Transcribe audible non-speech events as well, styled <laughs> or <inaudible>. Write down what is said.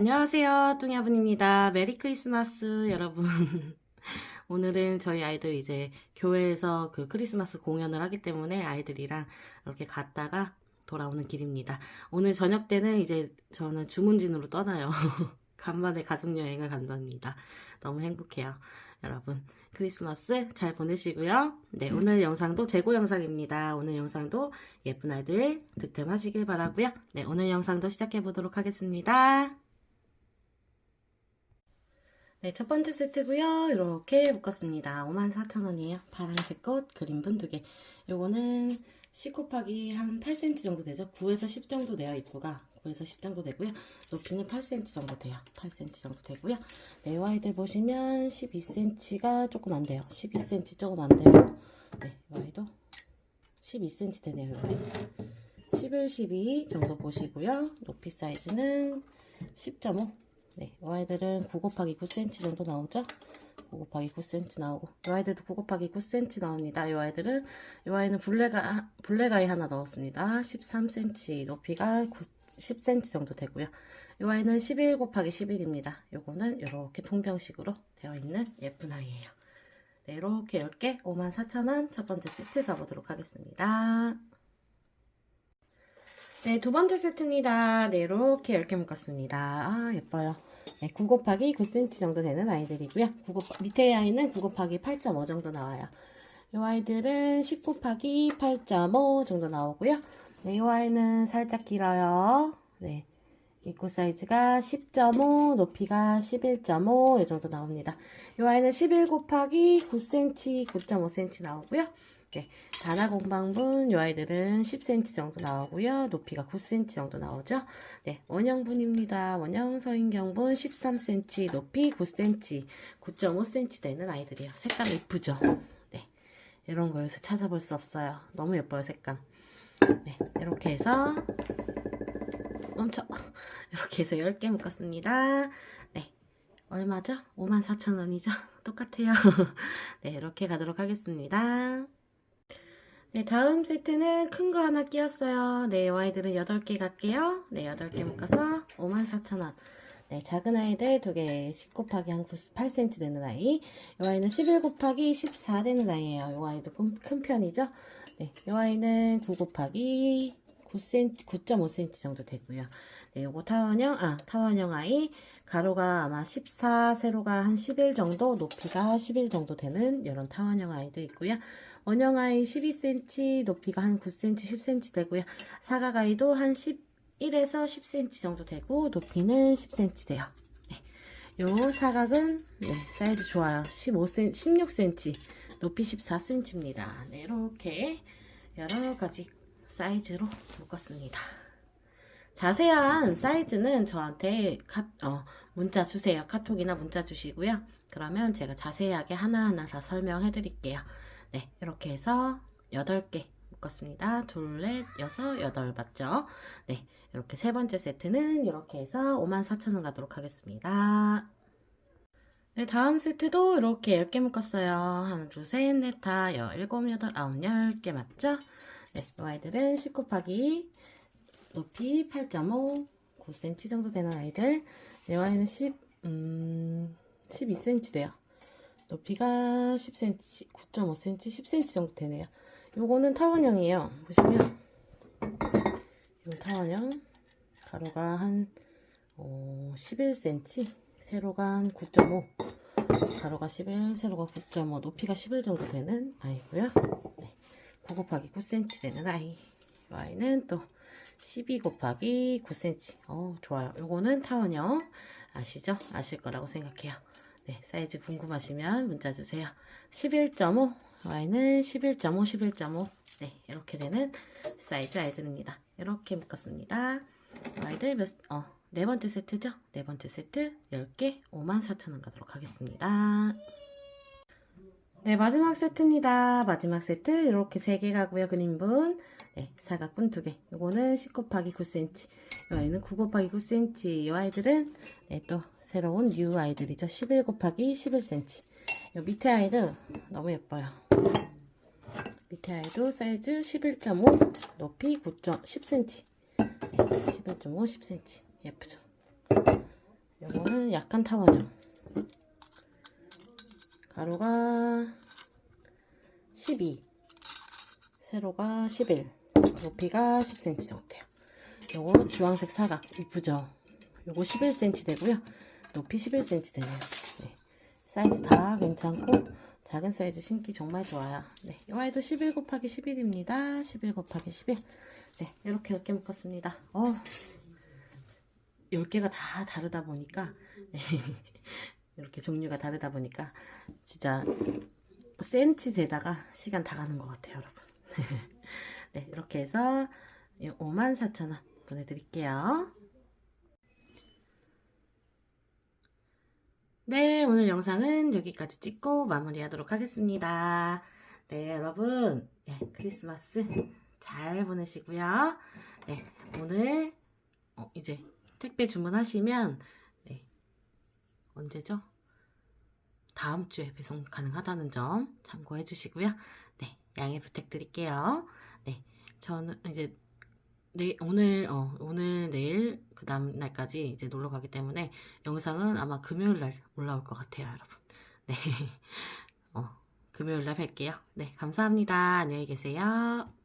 안녕하세요. 뚱야분입니다. 메리 크리스마스, 여러분. <laughs> 오늘은 저희 아이들 이제 교회에서 그 크리스마스 공연을 하기 때문에 아이들이랑 이렇게 갔다가 돌아오는 길입니다. 오늘 저녁 때는 이제 저는 주문진으로 떠나요. <laughs> 간만에 가족여행을 간답니다. 너무 행복해요. 여러분, 크리스마스 잘 보내시고요. 네, 오늘 영상도 재고 영상입니다. 오늘 영상도 예쁜 아이들 득템하시길 바라고요. 네, 오늘 영상도 시작해 보도록 하겠습니다. 네, 첫 번째 세트고요. 이렇게 묶었습니다. 54,000원이에요. 파란색 꽃 그린분 두 개. 요거는 10 곱하기 한 8cm 정도 되죠. 9에서 10 정도 돼요. 입구가 9에서 10 정도 되고요. 높이는 8cm 정도 돼요. 8cm 정도 되고요. 네, 요 아이들 보시면 12cm가 조금 안 돼요. 12cm 조금 안 돼요. 네, 요 아이도 12cm 되네요. 요 아이. 11, 12 정도 보시고요. 높이 사이즈는 10.5. 네, 이 아이들은 9 곱하기 9cm 정도 나오죠? 9 곱하기 9cm 나오고 이 아이들도 9 곱하기 9cm 나옵니다. 이 아이들은 이 아이는 블랙아, 블랙아이 하나 넣었습니다. 13cm 높이가 9, 10cm 정도 되고요. 이 아이는 11 곱하기 11입니다. 요거는 이렇게 통병식으로 되어 있는 예쁜 아이예요. 네, 이렇게 10개 54,000원 첫 번째 세트 가보도록 하겠습니다. 네, 두 번째 세트입니다. 네, 이렇게 10개 묶었습니다. 아, 예뻐요. 네, 9 곱하기 9cm 정도 되는 아이들이고요. 9 곱, 밑에 아이는 9 곱하기 8.5 정도 나와요. 이 아이들은 10 곱하기 8.5 정도 나오고요. 네, 이 아이는 살짝 길어요. 네. 입구 사이즈가 10.5, 높이가 11.5, 이 정도 나옵니다. 이 아이는 11 곱하기 9cm, 9.5cm 나오고요. 네, 단화 공방분 이 아이들은 10cm 정도 나오고요. 높이가 9cm 정도 나오죠. 네, 원형분입니다. 원형 서인경분 13cm, 높이 9cm, 9.5cm 되는 아이들이에요. 색감 이쁘죠? 네, 이런 거 요새 찾아볼 수 없어요. 너무 예뻐요, 색감. 네, 이렇게 해서 멈춰. <laughs> 이렇게 해서 10개 묶었습니다. 네, 얼마죠? 54,000원이죠? 똑같아요. <laughs> 네, 이렇게 가도록 하겠습니다. 네, 다음 세트는 큰 거 하나 끼웠어요. 네, 이 아이들은 8개 갈게요. 네, 8개 묶어서 54,000원. 네, 작은 아이들 두 개, 10 곱하기 한 9, 8cm 되는 아이. 이 아이는 11 곱하기 14 되는 아이예요. 이 아이도 큰, 큰 편이죠. 네, 이 아이는 9 곱하기 9cm, 9.5cm 정도 되고요. 네, 요거 타원형, 아, 타원형 아이. 가로가 아마 14, 세로가 한 11 정도, 높이가 11 정도 되는 이런 타원형 아이도 있고요. 원형 아이 12cm, 높이가 한 9cm, 10cm 되고요. 사각 아이도 한 11에서 10cm 정도 되고, 높이는 10cm 돼요. 네. 요 사각은 네, 사이즈 좋아요. 15cm, 16cm, 높이 14cm입니다. 네, 이렇게 여러 가지 사이즈로 묶었습니다. 자세한 사이즈는 저한테 카, 어, 문자 주세요. 카톡이나 문자 주시고요. 그러면 제가 자세하게 하나하나 다 설명해 드릴게요. 네, 이렇게 해서 8개 묶었습니다. 둘, 넷, 여섯, 여덟 맞죠? 네, 이렇게 세 번째 세트는 이렇게 해서 54,000원 가도록 하겠습니다. 네, 다음 세트도 이렇게 10개 묶었어요. 하나, 둘, 셋, 넷, 다, 여, 일곱, 여덟, 아홉, 10개 맞죠? 네, 이 아이들은 10 곱하기 높이 8.5, 9cm 정도 되는 아이들. 이 아이는 10, 음, 12cm 돼요. 높이가 10cm, 9.5cm, 10cm 정도 되네요. 요거는 타원형이에요. 보시면 요 타원형 가로가 한 어, 11cm, 세로가 한 9.5, 가로가 11, 세로가 9.5, 높이가 11 정도 되는 아이고요. 네. 9 곱하기 9cm 되는 아이. 이 아이는 또 12 곱하기 9cm. 어, 좋아요. 요거는 타원형. 아시죠? 아실 거라고 생각해요. 네, 사이즈 궁금하시면 문자 주세요. 11.5, Y는 11.5, 11.5. 네, 이렇게 되는 사이즈 아이들입니다. 이렇게 묶었습니다. 아이들 몇, 어, 네 번째 세트죠? 네 번째 세트 10개 54,000원 가도록 하겠습니다. 네, 마지막 세트입니다. 마지막 세트 이렇게 3개 가고요. 그림분. 네, 사각분 2개. 요거는 10 곱하기 9cm. 이 아이는 9 곱하기 9cm. 이 아이들은 네, 또 새로운 뉴 아이들이죠. 11 곱하기 11cm. 요 밑에 아이들 너무 예뻐요. 밑에 아이도 사이즈 11.5, 높이 9. 10cm. 네, 11.5, 10cm. 예쁘죠? 이거는 약간 타원형. 가로가 12, 세로가 11, 높이가 10cm 정도예요. 요거 주황색 사각 이쁘죠? 요거 11cm 되고요. 높이 11cm 되네요. 네. 사이즈 다 괜찮고 작은 사이즈 신기 정말 좋아요. 네, 이 아이도 11 곱하기 11입니다. 11 곱하기 11. 네, 이렇게 이렇게 묶었습니다. 어, 10개가 다 다르다 보니까 네, <laughs> 이렇게 종류가 다르다 보니까 진짜 센치 되다가 시간 다 가는 것 같아요, 여러분. <laughs> 네, 이렇게 해서 54,000원 보내드릴게요. 네, 오늘 영상은 여기까지 찍고 마무리하도록 하겠습니다. 네, 여러분, 네, 크리스마스 잘 보내시고요. 네, 오늘 어, 이제 택배 주문하시면 네, 언제죠? 다음 주에 배송 가능하다는 점 참고해 주시고요. 네, 양해 부탁드릴게요. 네, 저는 이제 네, 오늘, 어, 오늘, 내일, 그 다음 날까지 이제 놀러 가기 때문에 영상은 아마 금요일 날 올라올 것 같아요, 여러분. <laughs> 네. 어, 금요일 날 뵐게요. 네, 감사합니다. 안녕히 계세요.